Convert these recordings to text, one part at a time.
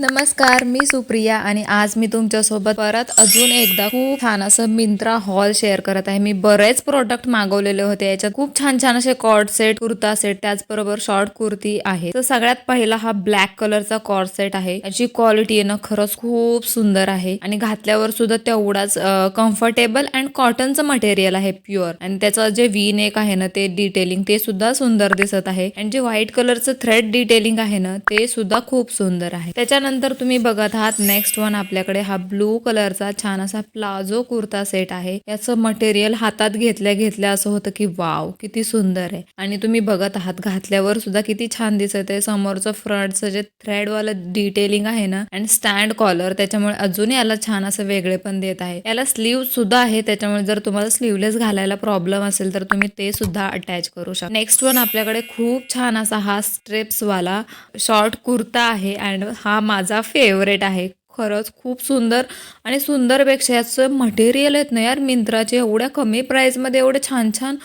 नमस्कार मी सुप्रिया आणि आज मी तुमच्यासोबत परत अजून एकदा खूप छान असं मिंत्रा हॉल शेअर करत आहे. मी बरेच प्रोडक्ट मागवलेले होते. याच्यात खूप छान छान असे कॉर्ड सेट कुर्ता सेट त्याचबरोबर शॉर्ट कुर्ती आहे. तर सगळ्यात पहिला हा ब्लॅक कलरचा कॉर्ड सेट आहे. याची क्वालिटी आहे ना खरंच खूप सुंदर आहे. आणि घातल्यावर सुद्धा तेवढाच कम्फर्टेबल अँड कॉटनचं मटेरियल आहे प्युअर आणि त्याचं जे वी नेक आहे ना ते डिटेलिंग ते सुद्धा सुंदर दिसत आहे. आणि जे व्हाईट कलरचं थ्रेड डिटेलिंग आहे ना ते सुद्धा खूप सुंदर आहे. त्याच्यानंतर तुम्ही बघत आहात नेक्स्ट वन आपल्याकडे हा ब्लू कलरचा छान असा प्लाझो कुर्ता सेट आहे. याचं मटेरियल हातात घेतल्या घेतल्या असं होतं की वाव किती सुंदर आहे. आणि तुम्ही बघत आहात घातल्यावर सुद्धा किती छान दिसत आहे. समोरचं फ्रंटचं जे थ्रेडवालं डिटेलिंग आहे ना अँड स्टँड कॉलर त्याच्यामुळे अजूनही याला छान असं वेगळे पण देत आहे. याला स्लीव सुद्धा आहे त्याच्यामुळे जर तुम्हाला स्लीवलेस घालायला प्रॉब्लेम असेल तर तुम्ही ते सुद्धा अटॅच करू शकता. नेक्स्ट वन आपल्याकडे खूप छान असा हा स्ट्रेप्स वाला शॉर्ट कुर्ता आहे अँड हा माझा फेवरेट आहे. खरंच खूप सुंदर आणि सुंदरपेक्षा याचं मटेरियल आहेत ना यार मिंत्राचे एवढ्या कमी प्राईजमध्ये एवढे छान छान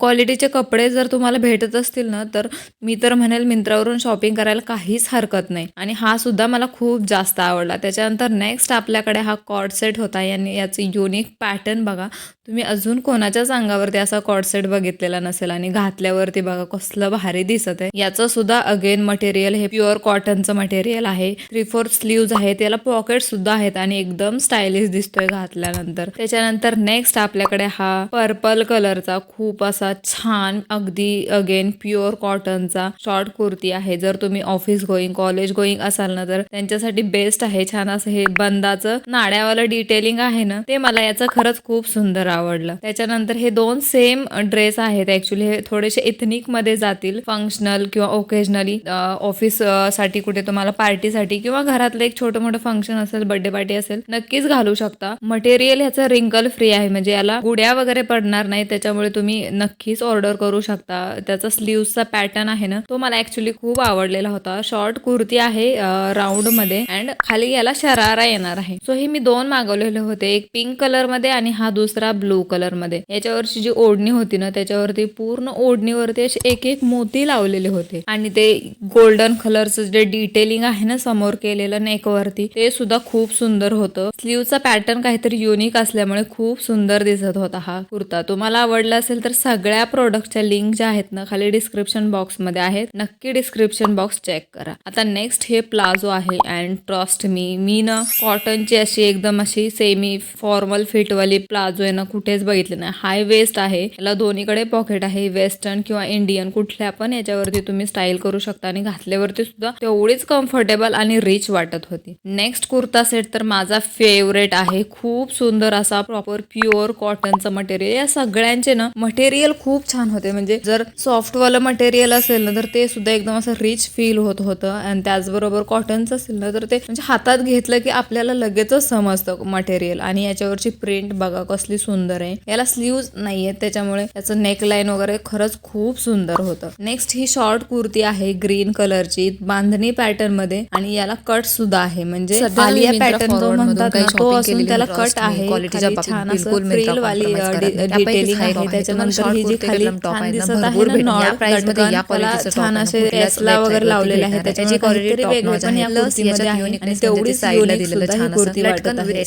क्वालिटीचे कपडे जर तुम्हाला भेटत असतील ना तर मी तर म्हणेल मिंत्रावरून शॉपिंग करायला काहीच हरकत नाही. आणि हा सुद्धा मला खूप जास्त आवडला. त्याच्यानंतर नेक्स्ट आपल्याकडे हा कॉड सेट होता. याने याचं युनिक पॅटर्न बघा. तुम्ही अजून कोणाच्याच अंगावरती असा कॉड सेट बघितलेला नसेल आणि घातल्यावरती बघा कसलं भारी दिसत आहे. याचं सुद्धा अगेन मटेरियल हे प्युअर कॉटनचं मटेरियल आहे. थ्री फोर स्लीव्ज आहेत याला पॉकेट सुद्धा आहेत आणि एकदम स्टायलिश दिसतोय घातल्यानंतर. त्याच्यानंतर नेक्स्ट आपल्याकडे हा पर्पल कलरचा खूप असा छान अगदी अगेन प्युअर कॉटनचा शॉर्ट कुर्ती आहे. जर तुम्ही ऑफिस गोईंग कॉलेज गोईंग असाल ना तर त्यांच्यासाठी बेस्ट आहे. छान असं हे बंदाचं नाड्यावालं डिटेलिंग आहे ना ते मला याचं खरंच खूप सुंदर आवडलं. त्याच्यानंतर हे दोन सेम ड्रेस आहेत. ऍक्च्युली हे थोडेसे इथनिकमध्ये जातील. फंक्शनल किंवा ओकेजनली ऑफिससाठी कुठे तुम्हाला पार्टीसाठी किंवा घरातलं एक छोटं मोठं फंक्शन फंक्शन असेल बर्थडे पार्टी असेल नक्कीच घालू शकता. मटेरियल ह्याचं रिंकल फ्री आहे. म्हणजे याला गुड्या वगैरे पडणार नाही त्याच्यामुळे तुम्ही नक्कीच ऑर्डर करू शकता. त्याचा स्लीव्हचा पॅटर्न आहे ना तो मला ऍक्च्युली खूप आवडलेला होता. शॉर्ट कुर्ती आहे राऊंडमध्ये अँड खाली याला शरारा येणार आहे. सो हे मी दोन मागवलेले होते. एक पिंक कलरमध्ये आणि हा दुसरा ब्लू कलरमध्ये. याच्यावरची जी ओढणी होती ना त्याच्यावरती पूर्ण ओढणीवरती असे एक एक मोती लावलेले होते. आणि ते गोल्डन कलरचं जे डिटेलिंग आहे ना समोर केलेलं नेक वरती ते सुद्धा खूप सुंदर होतं. स्लीवचा पॅटर्न काहीतरी युनिक असल्यामुळे खूप सुंदर दिसत होता हा कुर्ता. तुम्हाला आवडला असेल तर सगळ्या प्रोडक्टच्या लिंक ज्या आहेत ना खाली डिस्क्रिप्शन बॉक्समध्ये आहेत. नक्की डिस्क्रिप्शन बॉक्स चेक करा. आता नेक्स्ट हे प्लाझो आहे अँड ट्रस्ट मी मी ना कॉटनची अशी एकदम अशी सेमी फॉर्मल फिटवाली प्लाझो आहे ना कुठेच बघितले नाही. हाय वेस्ट आहे. याला दोन्हीकडे पॉकेट आहे वेस्टर्न किंवा इंडियन कुठल्या पण याच्यावरती तुम्ही स्टाईल करू शकता आणि घातल्यावरती सुद्धा तेवढीच कम्फर्टेबल आणि रिच वाटत होती. नेक्स्ट कुर्ता सेट तर माझा फेवरेट आहे. खूप सुंदर असा प्रॉपर प्युअर कॉटनचं मटेरियल या सगळ्यांचे ना मटेरियल खूप छान होते. म्हणजे जर सॉफ्टवालं मटेरियल असेल ना तर ते सुद्धा एकदम असं रिच फील होत होतं. आणि त्याचबरोबर कॉटनचं असेल ना तर ते म्हणजे हातात घेतलं की आपल्याला लगेचच समजतं मटेरियल आणि याच्यावरची प्रिंट बघा कसली सुंदर आहे. याला स्लीव्ज नाहीये त्याच्यामुळे याचं नेकलाईन वगैरे खरंच खूप सुंदर होतं. नेक्स्ट ही शॉर्ट कुर्ती आहे ग्रीन कलरची बांधणी पॅटर्नमध्ये. आणि याला कट सुद्धा आहे. म्हणजे आलिया पॅटर्न जो म्हणतात ना, तो असून त्याला कट. आहे खाली बाबतीत छान बिलकुल असं फ्रिल वाली. डिटेलिंग आहे आहे त्याच्यानंतर ही जी खाली छान दिसत आहे आहे ना, नॉट भेटेल. या price मध्ये या लटकन, त्याला quality चं छान असे आहे. वगैरे लावलेले आहेत भेटणार. त्याच्यामुळे त्याची quality काहीतरी top वेगळे पण आहे. या कुर्तीमध्ये आहे आणि तेवढीच side ला युनिक दिलेलं सुद्धा ही छान. कुर्ती वाटत आहे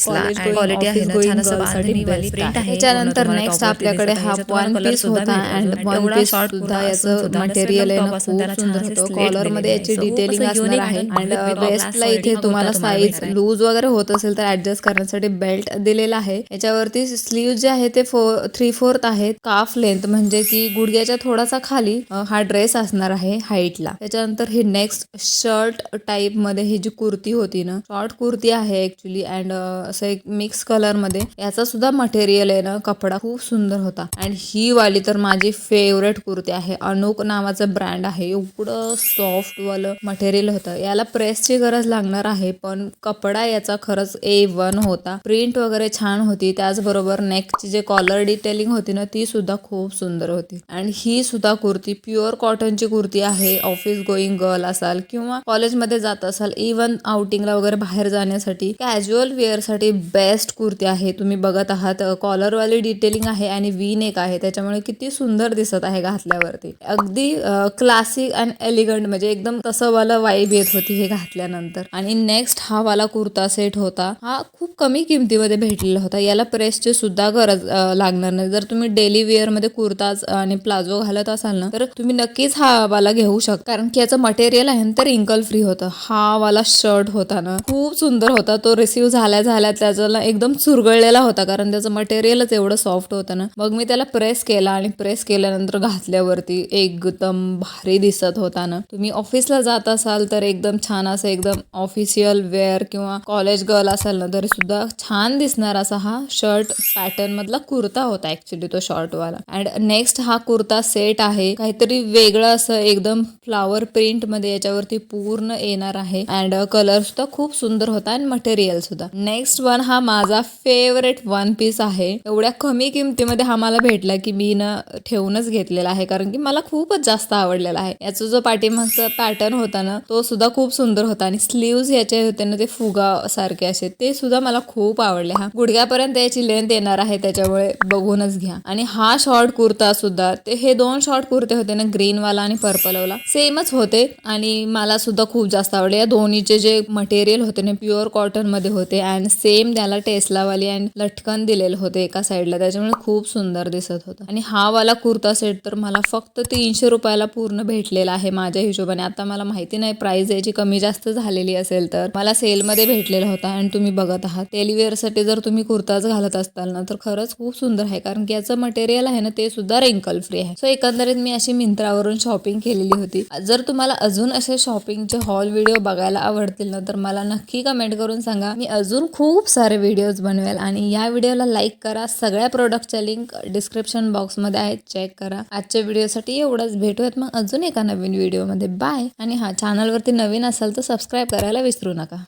quality आहे ना, छान असं print आहे. आहे. त्याच्यानंतर नेक्स्ट आपल्याकडे हा वन आहे. पीस होता अँड वन पीस सुद्धा याचं मटेरियल आहे ना खूप सुंदर होतं कॉलरमध्ये याची आहे. डिटेलिंग असणार आहे अँड वेस्टला इथे तुम्हाला तुम्हाला साईज. लूज वगैरे होत असेल तर ऍडजस्ट करण्यासाठी बेल्ट दिलेला आहे. याच्यावरती स्लीव जे आहे ते फोर थ्री फोर्थ आहेत काफ लेंथ म्हणजे की गुडघ्याच्या थोडासा खाली हा ड्रेस असणार आहे हाईटला त्याच्यानंतर ही नेक्स्ट शर्ट टाईपमध्ये ही जी कुर्ती होती ना शॉर्ट कुर्ती आहे ऍक्च्युली अँड असं एक मिक्स कलरमध्ये. याचा सुद्धा मटेरियल आहे ना कपडा खूप सुंदर होता. अँड ही वाली तर माझी फेवरेट कुर्ती आहे. अनुक नावाचं ब्रँड आहे. एवढं सॉफ्ट वालं मटेरियल होतं. याला प्रेसची गरज लागणार आहे पण कपडा याचा खरंच ए वन होता. प्रिंट वगैरे छान होती. त्याचबरोबर नेकची जे कॉलर डिटेलिंग होती ना ती सुद्धा खूप सुंदर होती. आणि ही सुद्धा कुर्ती प्युअर कॉटनची कुर्ती आहे. ऑफिस गोईंग गर्ल असाल किंवा कॉलेजमध्ये जात असाल इव्हन आउटिंगला वगैरे बाहेर जाण्यासाठी कॅज्युअल वेअरसाठी बेस्ट कुर्ती आहे. तुम्ही बघत आहात कॉलरवाली डिटेलिंग आहे आणि वी नेक आहे. त्याच्यामुळे किती सुंदर दिसत आहे घातल्यावरती. अगदी क्लासिक अँड एलिगंट म्हणजे एकदम तसं वाला वाईब येत होती हे घातल्यानंतर. आणि नेक्स्ट हा वाला कुर्ता सेट होता. हा खूप कमी किमतीमध्ये भेटलेला होता. याला प्रेसची सुद्धा गरज लागणार नाही. जर तुम्ही डेली वेअरमध्ये कुर्ताज आणि प्लाझो घालत असाल ना तर तुम्ही नक्कीच हा वाला घेऊ शकता. कारण की याचं मटेरियल आहे ना तर रिंकल फ्री होतं. हा वाला शर्ट होता ना खूप सुंदर होता. तो रिसीव्ह झाल्या झाल्या त्याचा एकदम चुरगळलेला होता. कारण त्याचं मटेरियलच एवढं सॉफ्ट होतं ना. मग मी त्याला प्रेस केला आणि प्रेस केल्यानंतर घातल्यावरती एकदम भारी दिसत होता ना. तुम्ही ऑफिसला जात असाल तर एकदम छान असं एकदम ऑफिशियल वेअर किंवा कॉलेज गर्ल असेल ना तरी सुद्धा छान दिसणार असा हा शर्ट पॅटर्न मधला कुर्ता होता ऍक्च्युली तो शॉर्ट वाला. अँड नेक्स्ट हा कुर्ता सेट आहे. काहीतरी वेगळं असं एकदम फ्लावर प्रिंटमध्ये याच्यावरती पूर्ण येणार आहे. अँड कलर सुद्धा खूप सुंदर होता आणि मटेरियल सुद्धा. नेक्स्ट वन हा माझा फेवरेट वन पीस आहे. एवढ्या कमी किमतीमध्ये हा मला भेटला की मी ना ठेवूनच घेतलेला आहे. कारण की मला खूपच जास्त आवडलेला आहे. याचा जो पाठीमागचा पॅटर्न होता ना तो सुद्धा खूप सुंदर होता. आणि स्लीव्स याचे होते ना ते फुगा सारखे असे. ते सुद्धा मला खूप आवडले. हा गुडघ्यापर्यंत याची लेंथ येणार आहे त्याच्यामुळे बघूनच घ्या. आणि हा शॉर्ट कुर्ता सुद्धा ते हे दोन शॉर्ट कुर्ते होते ना ग्रीन वाला आणि पर्पल वाला सेमच होते आणि मला सुद्धा खूप जास्त आवडले. या दोन्हीचे जे मटेरियल होते ना प्युअर कॉटनमध्ये होते अँड सेम त्याला टेस्लावाली अँड लटकन दिलेले होते एका साईडला त्याच्यामुळे खूप सुंदर दिसत होतं. आणि हा वाला कुर्ता सेट तर मला फक्त तीनशे रुपयाला पूर्ण भेटलेला आहे माझ्या हिशोबाने. आता मला माहिती नाही प्राइस याची कमी जास्त झालेली असेल तर. मला सेम सेलमध्ये भेटलेला होता आणि तुम्ही बघत आहात. टेलिवेअरसाठी जर तुम्ही कुर्ताच घालत असताल ना तर खरंच खूप सुंदर आहे. कारण की याचं मटेरियल आहे ना ते सुद्धा रिंकल फ्री आहे. सो एकंदरीत मी अशी मिंत्रावरून शॉपिंग केलेली होती. जर तुम्हाला अजून असे शॉपिंगचे हॉल व्हिडिओ बघायला आवडतील ना तर मला नक्की कमेंट करून सांगा. मी अजून खूप सारे व्हिडिओज बनवेल आणि या व्हिडिओला लाईक करा. सगळ्या प्रोडक्टच्या लिंक डिस्क्रिप्शन बॉक्समध्ये आहेत. चेक करा. आजच्या व्हिडिओसाठी एवढंच. भेटूयात मग अजून एका नवीन व्हिडिओमध्ये बाय आणि हा चॅनलवरती नवीन असाल तर सबस्क्राईब करायला विसरू नका.